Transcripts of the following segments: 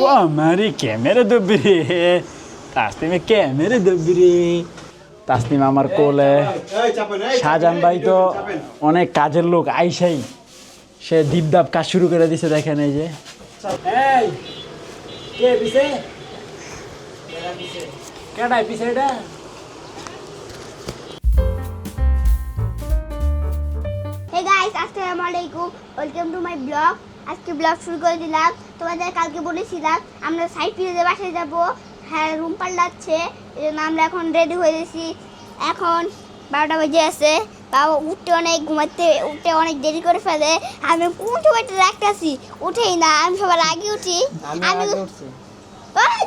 ও আমারে ক্যামেরা দেবি তাসনিমে ক্যামেরা দেবি তাসনিম আমার কোলে শাহজাহান ভাই তো অনেক কাজের লোক আইসাই। সে দীপদাপ কাজ শুরু করে দিছে দেখেন এই যে। এই কে পিছে? কেডাই পিছে এটা? গাইস আসসালামু আলাইকুম। ওয়েলকাম টু মাই ব্লগ আজকে ব্লগ শুরু করে দিলাম। তোমাদের কালকে বলেছিলাম আমরা সাইড পিরিয়ডে বাসায় যাব। হ্যাঁ রুম পাল্টাচ্ছে এই জন্য আমরা এখন রেডি হয়ে গেছি। এখন বারোটা বেজে আছে বাবা উঠতে অনেক ঘুমাতে উঠতে অনেক দেরি করে ফেলে। আমি কোন সময়টা রাখতেছি উঠেই না আমি সবার আগে উঠি। আমি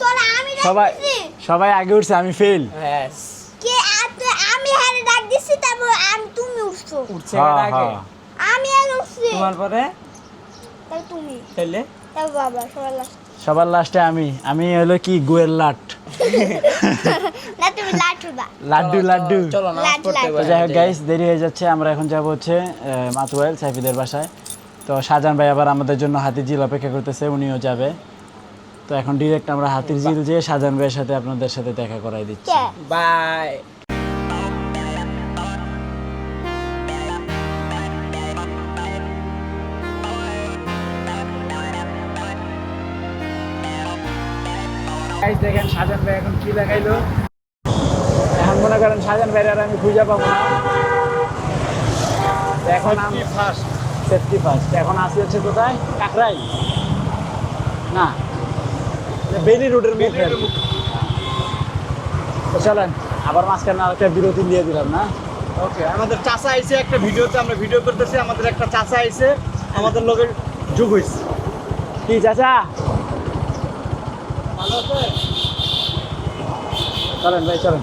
তোরা আমি সবাই সবাই আগে উঠছে আমি ফেল কে আর আমি হারে ডাক দিচ্ছি তারপর আমি তুমি উঠছো। উঠছে হ্যাঁ, আগে। হ্যাঁ। আমি আগে উঠছি। তোমার পরে? তুমি। তাহলে বাবা সবার লাস্টে। আমি। আমি হলো কি গোয়ের লাট। না তুমি লাঠু লাড্ডু লাড্ডু। চলো যাই হোক গাইস দেরি হয়ে যাচ্ছে। আমরা এখন যাব হচ্ছে আহ, মাতুয়াইল সাইফিদের বাসায়। তো শাহজাহান ভাই আবার আমাদের জন্য হাতির জিল অপেক্ষা করতেছে উনিও যাবে। তো এখন ডিরেক্ট আমরা হাতির জিল যেয়ে শাহজাহান ভাইয়ের সাথে আপনাদের সাথে দেখা করাই দিচ্ছি। বাই। ভাই এখন কি দেখাইলো? এখন মনে করেন শাহজাহান ভাইয়ের আর আমি খুঁজে পাবো না। এখন ফার্স্ট সেফটি ফার্স্ট এখন আসি হচ্ছে কোথায়? কাকরাই না। বেলি রোডের মুখে তো চলেন আবার মাঝখানে আরেকটা বিরতি দিয়ে দিলাম না? ওকে আমাদের চাচা আইছে একটা ভিডিওতে আমরা ভিডিও করতেছি আমাদের একটা চাচা আইছে আমাদের লোকের যুগ হইছে। কি চাচা? চলেন ভাই চলেন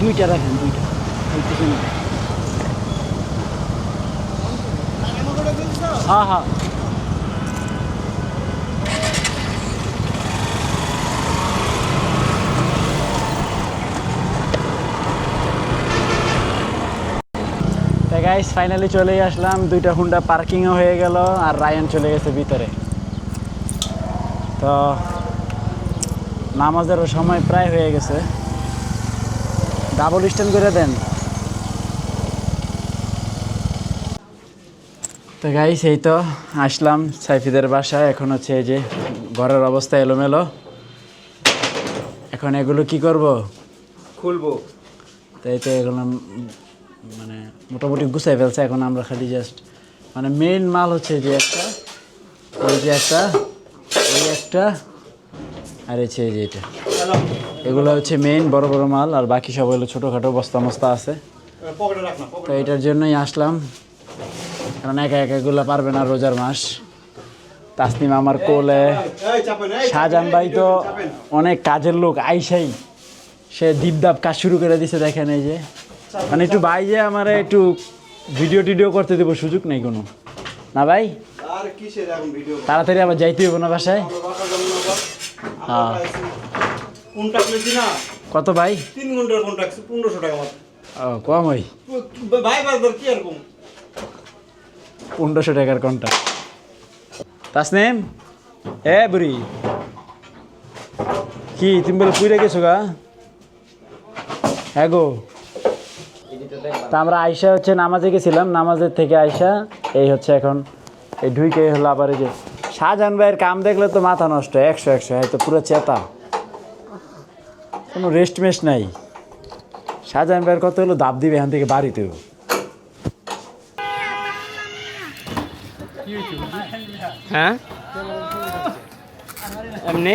দুইটা রাখেন দুইটা এই পিছনে। হ্যাঁ হ্যাঁ গাইস ফাইনালি চলে আসলাম। দুইটা হুন্ডা পার্কিংও হয়ে গেল আর রায়ান চলে গেছে ভিতরে। তো নামাজেরও সময় প্রায় হয়ে গেছে। ডাবল স্ট্যান্ড করে দেন। তো গাইস এই তো আসলাম সাইফিদের বাসায়। এখন হচ্ছে এই যে ঘরের অবস্থা এলোমেলো। এখন এগুলো কি করব? খুলবো। তাই তো এগুলো মানে মোটামুটি গুছাই ফেলছে এখন আমরা খালি জাস্ট মানে মেইন মাল হচ্ছে যে একটা এই যে একটা এই একটা আর হচ্ছে এই যে এটা। এগুলো হচ্ছে মেইন বড় বড় মাল আর বাকি সব হলো ছোটোখাটো বস্তা মস্তা আছে। তো এটার জন্যই আসলাম কারণ একা একা এগুলো পারবে না রোজার মাস। তাসনিম আমার কোলে শাহজাহান ভাই তো অনেক কাজের লোক আইসাই। সে দীপদাপ কাজ শুরু করে দিছে দেখেন এই যে। মানে একটু ভাই যে আমার একটু ভিডিও টিডিও করতে দেবো সুযোগ নেই কোনো। না ভাই? তাড়াতাড়ি আবার যাইতে হবে না বাসায়? হ্যাঁ। কত ভাই? তিন ঘণ্টার কোনটা পনেরোশো টাকা ও কম ওই। ভাই বাজার কি এরকম পনেরোশো টাকার কোনটা তাসনিম? এ বুড়ি। কি তুমি বলে পুইরে গেছো গা? হ্যাঁ গো। তা আমরা আয়সা হচ্ছে নামাজে গেছিলাম নামাজের থেকে আয়সা এই হচ্ছে এখন এই ঢুইকে হলো আবার এই যে শাহজাহান ভাইয়ের কাম দেখলে তো মাথা নষ্ট একশো একশো এই তো পুরো চেতা। কোনো রেস্ট মেস্ট নাই। শাহজাহান ভাইয়ের কত হলো দাব দিবে এখান থেকে বাড়িতেও হ্যাঁ? এমনি?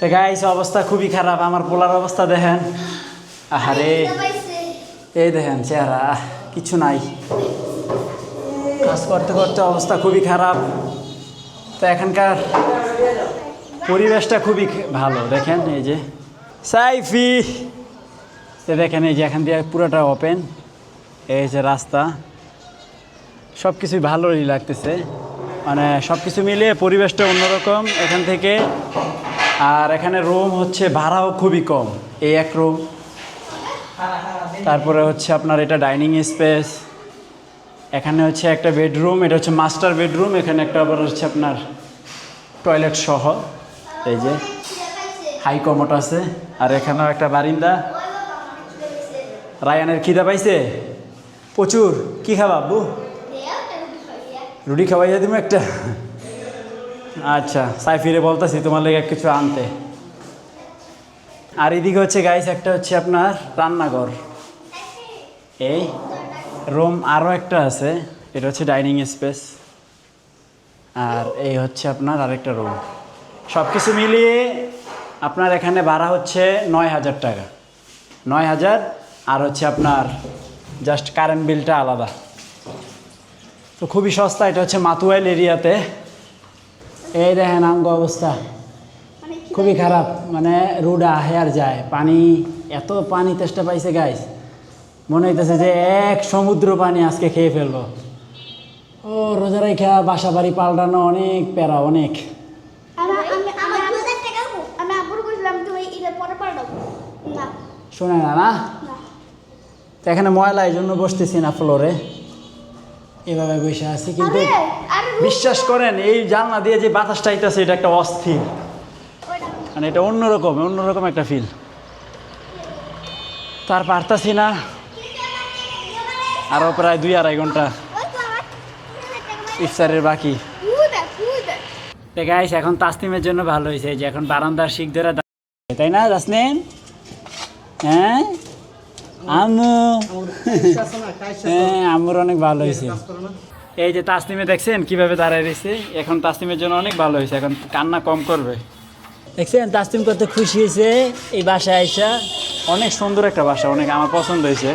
তো গাইস অবস্থা খুবই খারাপ। আমার পোলার অবস্থা দেখেন। আহারে। এই দেখেন, চেহারা। কিছু নাই। কাজ করতে করতে অবস্থা খুবই খারাপ। তো এখানকার পরিবেশটা খুবই ভালো, দেখেন এই যে। সাইফি! তো দেখেন এই যে এখান দিয়ে পুরোটা ওপেন এই যে রাস্তা। সব কিছুই ভালোই লাগতেছে। মানে সব কিছু মিলিয়ে পরিবেশটা অন্যরকম। এখান থেকে আর এখানে রুম হচ্ছে ভাড়াও খুবই কম। এই এক রুম তারপরে হচ্ছে আপনার এটা ডাইনিং স্পেস এখানে হচ্ছে একটা বেডরুম এটা হচ্ছে মাস্টার বেডরুম এখানে একটা আবার হচ্ছে আপনার টয়লেট সহ। এই যে হাই কমোট আছে। আর এখানেও একটা বারিন্দা। রায়ানের খিদা পাইছে? প্রচুর। কি খাবা আব্বু? রুটি খাওয়াইয়া দিব একটা। আচ্ছা সাই সাইফিরে বলতেছি তোমার লেগে কিছু আনতে। আর এদিকে হচ্ছে গাইস একটা হচ্ছে আপনার রান্নাঘর। এই রুম আরও একটা আছে, এটা হচ্ছে ডাইনিং স্পেস আর এই হচ্ছে আপনার আরেকটা রুম সব কিছু মিলিয়ে আপনার এখানে ভাড়া হচ্ছে নয় হাজার টাকা। নয় হাজার, আর হচ্ছে আপনার জাস্ট কারেন্ট বিলটা আলাদা। তো খুবই সস্তা, এটা হচ্ছে মাতুয়াইল এরিয়াতে। এই দেখেন আঙ্গ অবস্থা। খুবই খারাপ মানে রোডা হেয়ার যায়। পানি এত পানি তেষ্টা পাইছে গাইস মনে হইতেছে যে এক সমুদ্র পানি আজকে খেয়ে ফেলব। ও রোজা রেখা বাসা বাড়ি পাল্টানো অনেক প্যারা অনেক। শোনে না। না এখানে ময়লা এই জন্য বসতেছি না ফ্লোরে এভাবে বসে আছি কিন্তু বিশ্বাস করেন এই জানলা দিয়ে যে বাতাসটা আইতেছে এটা একটা অস্থির। মানে এটা অন্যরকম অন্যরকম একটা ফিল তার পারতাছি না। আরও প্রায় দুই আড়াই ঘণ্টা। ইফতারের বাকি। গাইস এখন তাসনিমের জন্য ভালো হয়েছে যে এখন বারান্দার শিখ ধরে তাই না তাসনিম হ্যাঁ? আমু। হ্যাঁ আমুর অনেক ভালো হয়েছে। এই যে তাসনিমে দেখছেন কীভাবে দাঁড়ায় রয়েছে? এখন তাসনিমের জন্য অনেক ভালো হয়েছে এখন কান্না কম করবে। দেখছেন তাসনিম কত খুশি হয়েছে এই বাসায় আইসা। অনেক সুন্দর একটা বাসা অনেক আমার পছন্দ হয়েছে।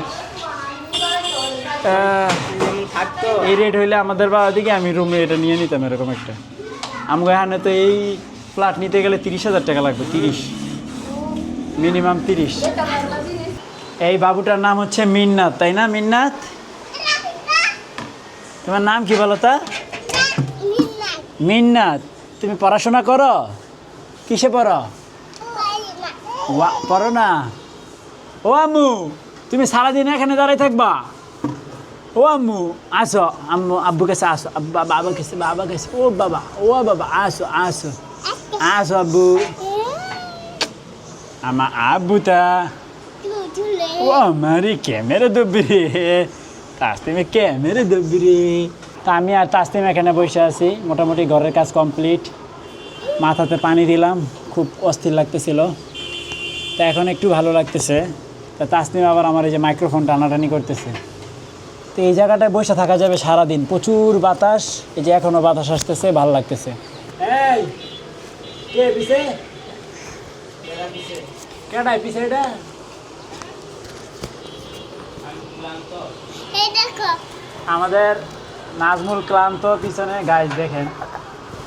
এই রেট হইলে আমাদের বা ওদিকে আমি রুমে এটা নিয়ে নিতাম এরকম একটা। আমাকে এখানে তো এই ফ্ল্যাট নিতে গেলে তিরিশ হাজার টাকা লাগবে তিরিশ। মিনিমাম তিরিশ। এই বাবুটার নাম হচ্ছে মিন্নাত তাই না মিন্নাত? তোমার নাম কি বলো তা? মিন্নাত। তুমি পড়াশোনা করো? কিসে পড়ো? ওয়া- পড়ো না। ও আম্মু তুমি সারাদিন এখানে দাঁড়াই থাকবা? ও আম্মু আসো। আম্মু আব্বু কাছে আসো। আব্বা বাবা কাছে বাবা কাছে। ও বাবা ও বাবা আসো আসো। আসো আব্বু। আমার আব্বুটা। ও আমারই ক্যামেরা দব্বিরে তাস্তিমে ক্যামেরা তা আমি আর তাস্তিম এখানে বসে আছি। মোটামুটি ঘরের কাজ কমপ্লিট মাথাতে পানি দিলাম। খুব অস্থির লাগতেছিল। তা এখন একটু ভালো লাগতেছে। তা তাসনিম আবার আমার এই যে মাইক্রোফোন টানাটানি করতেছে। তো এই জায়গাটায় বসে থাকা যাবে সারাদিন। প্রচুর বাতাস। এই যে এখনও বাতাস আসতেছে, ভালো লাগতেছে। এই, কে পিছে? কেডাই পিছে এটা? আমাদের নাজমুল ক্লান্ত পিছনে গাছ দেখেন।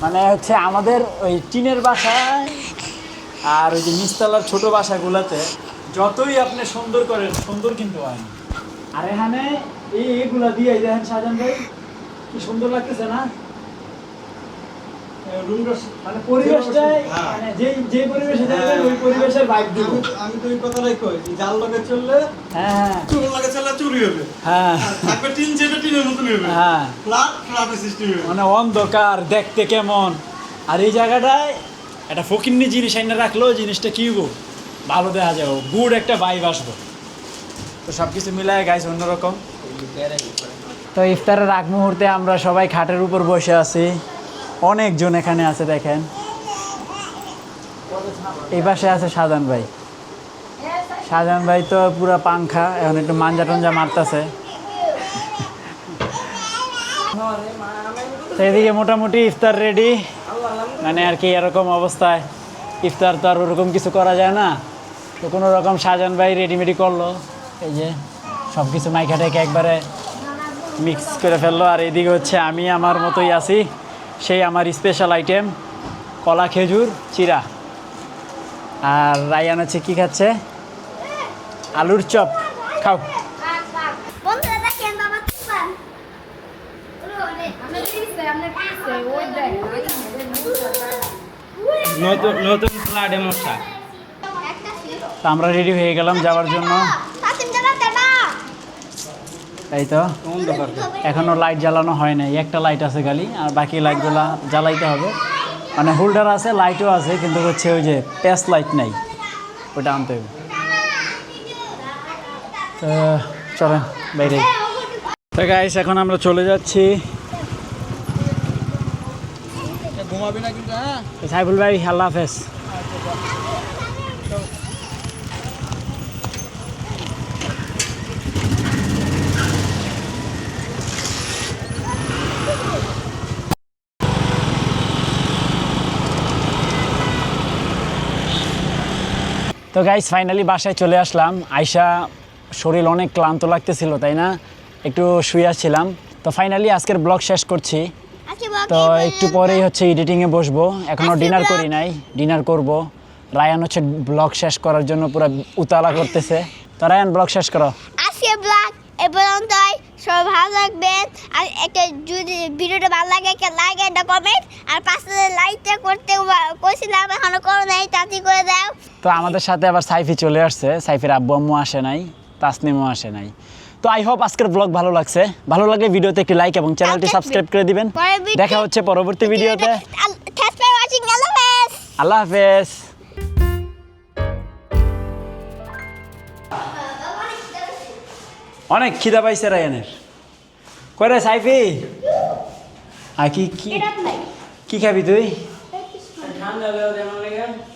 মানে হচ্ছে আমাদের ওই টিনের বাসায় আর ওই যে নিচতলার ছোট বাসাগুলোতে যতই আপনি সুন্দর করেন সুন্দর কিন্তু হয় আর এখানে এই এগুলা দিয়ে দেখেন সাজান ভাই কি সুন্দর লাগতেছে না? মানে পরিবেশটাই হ্যাঁ। মানে যে যে পরিবেশে দেখবেন ওই পরিবেশের ভাইব দিব আমি- আমি তো এই কথাটাই কই জাল লগে চললে হ্যাঁ চুল লগে চললে চুরি হবে। হ্যাঁ। থাকবে টিন যেটা টিনের মতন হবে। হ্যাঁ। ফ্ল্যাট ফ্ল্যাটের সিস্টেম হবে। মানে অন্ধকার দেখতে কেমন? আর এই জায়গাটায় একটা ফকিন্নি জিনিস এনে রাখল জিনিসটা কি হব ভালো দেখা যাব গুড একটা বাইব আসব। তো সব কিছু মিলায় গাইছে অন্যরকম। তো ইফতারের আগ মুহূর্তে আমরা সবাই খাটের উপর বসে আছি। অনেকজন এখানে আছে, দেখেন। এই পাশে আছে শাহজাহান ভাই। শাহজাহান ভাই তো পুরা পাংখা, এখন একটু মাঞ্জা টঞ্জা মারতেছে। তো এদিকে মোটামুটি ইফতার রেডি মানে আর কি এরকম অবস্থায়। ইফতার তো আর ওরকম কিছু করা যায় না। তো কোনো রকম শাহজাহান ভাই রেডিমেডি করল। এই যে সব কিছু মাইখাটাকে একবারে মিক্স করে ফেলল। আর এদিকে হচ্ছে আমি, আমার মতোই আছি। সেই আমার স্পেশাল আইটেম কলা খেজুর চিরা। আর রায়ান হচ্ছে কি খাচ্ছে? আলুর চপ। খাও। বন্ধুরা দেখেন বাবা তুফান নতুন নতুন ফ্লাডে মশা তো আমরা রেডি হয়ে গেলাম যাওয়ার জন্য। তাই তো? এখনও লাইট জ্বালানো হয় নাই একটা লাইট আছে খালি আর বাকি লাইটগুলো জ্বালাইতে হবে। মানে হোল্ডার আছে লাইটও আছে কিন্তু হচ্ছে ওই যে প্যাস লাইট নাই ওটা আনতে হবে। তো চলেন বাইরে। তো গাইস এখন আমরা চলে যাচ্ছি। ঘুমাবি না কিন্তু হ্যাঁ? সাইফুল ভাই আল্লাহ হাফেজ। তো গাইস ফাইনালি বাসায় চলে আসলাম। আয়সা শরীর অনেক ক্লান্ত লাগতেছিল তাই না? একটু শুয়ে আসছিলাম। তো ফাইনালি আজকের ব্লগ শেষ করছি। তো একটু পরেই হচ্ছে এডিটিংয়ে বসবো। এখনও ডিনার করি নাই ডিনার করব। রায়ান হচ্ছে ব্লগ শেষ করার জন্য পুরো উতালা করতেছে। তো রায়ান ব্লগ শেষ করো। আজকে ব্লগ এ পর্যন্তই। সবাই ভালো থাকবেন আর একটা যদি ভিডিওটা ভালো লাগে একটা লাইক একটা কমেন্ট আর পাশে লাইকটা করতে কইছিলাম এখনও করো নাই তাড়াতাড়ি করে দাও। তো আমাদের সাথে আবার সাইফি চলে আসছে। সাইফির আব্বু আম্মু আসে নাই তাসনিমও আসে নাই। তো আই হোপ আজকের ব্লগ ভালো লাগছে। ভালো লাগলে ভিডিওতে একটি লাইক এবং চ্যানেলটি. সাবস্ক্রাইব করে দিবেন। দেখা হচ্ছে পরবর্তী ভিডিওতে থ্যাংকস ফর ওয়াচিং আল্লাহ হাফেজ। অনেক খিদা পাইছে রায়ানের। কয় রে সাইফি? আর কি কি কি খাবি তুই?